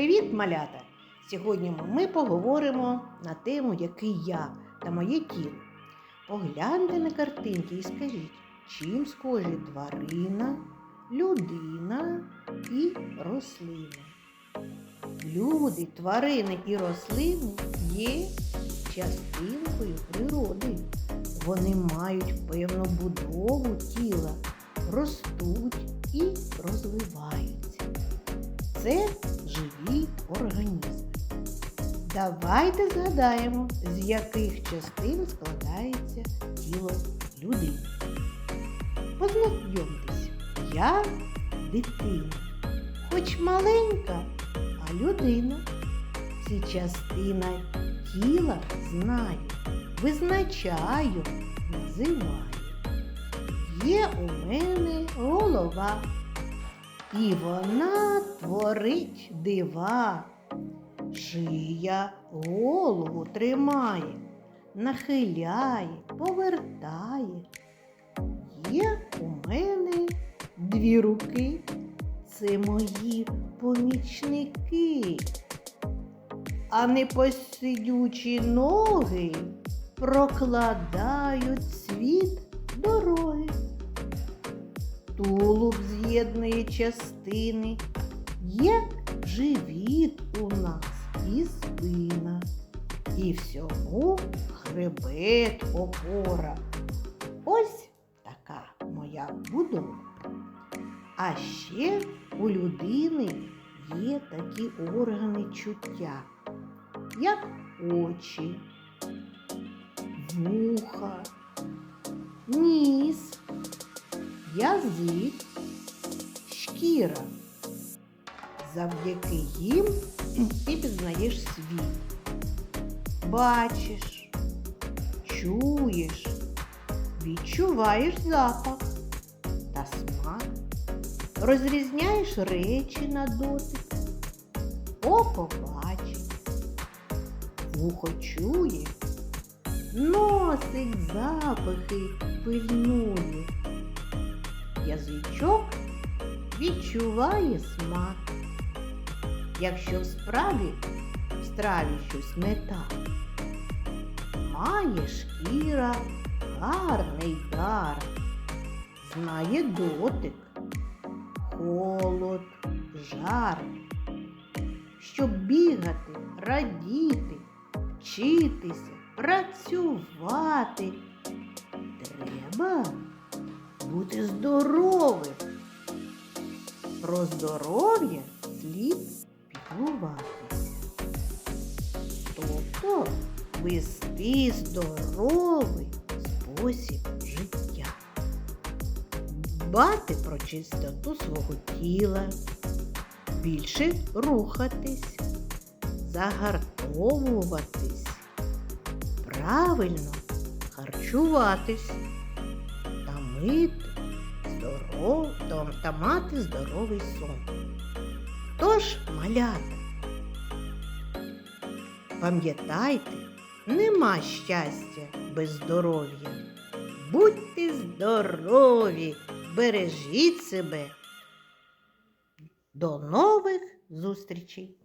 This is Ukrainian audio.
Привіт, малята! Сьогодні ми поговоримо на тему, який я та моє тіло. Погляньте на картинки і скажіть, чим схожі тварина, людина і рослина. Люди, тварини і рослини є частинкою природи. Вони мають певну будову тіла, ростуть і розвиваються. Це живі організми. Давайте згадаємо, з яких частин складається тіло людини. Познайомтесь, я дитина, хоч маленька, а людина. Ці частина тіла знаю, визначаю, називаю. Є у мене голова. І вона творить дива. Шия голову тримає, нахиляє, повертає. Є у мене дві руки, це мої помічники. А непосидючі ноги прокладають світ Тулуб частини, є живіт у нас і спина, і всьому хребет опора. Ось така моя будова. А ще у людини є такі органи чуття, як очі, вуха, ніс язик, шкіра. Завдяки їм ти пізнаєш світ. Бачиш, чуєш, відчуваєш запах та смак, розрізняєш речі на дотик, око бачить, вухо чує, носить запахи пильнує. Язичок відчуває смак. Якщо в справі в страві щось не так, має шкіра гарний дар, знає дотик, холод, жар. Щоб бігати, радіти, вчитися, працювати, треба бути здоровим. Про здоров'я слід піклуватися. Тобто вести здоровий спосіб життя. Дбати про чистоту свого тіла, більше рухатись, загартовуватись, правильно харчуватись та мити та- та мати здоровий сон. Тож, малята, пам'ятайте, нема щастя без здоров'я. Будьте здорові, бережіть себе. До нових зустрічей!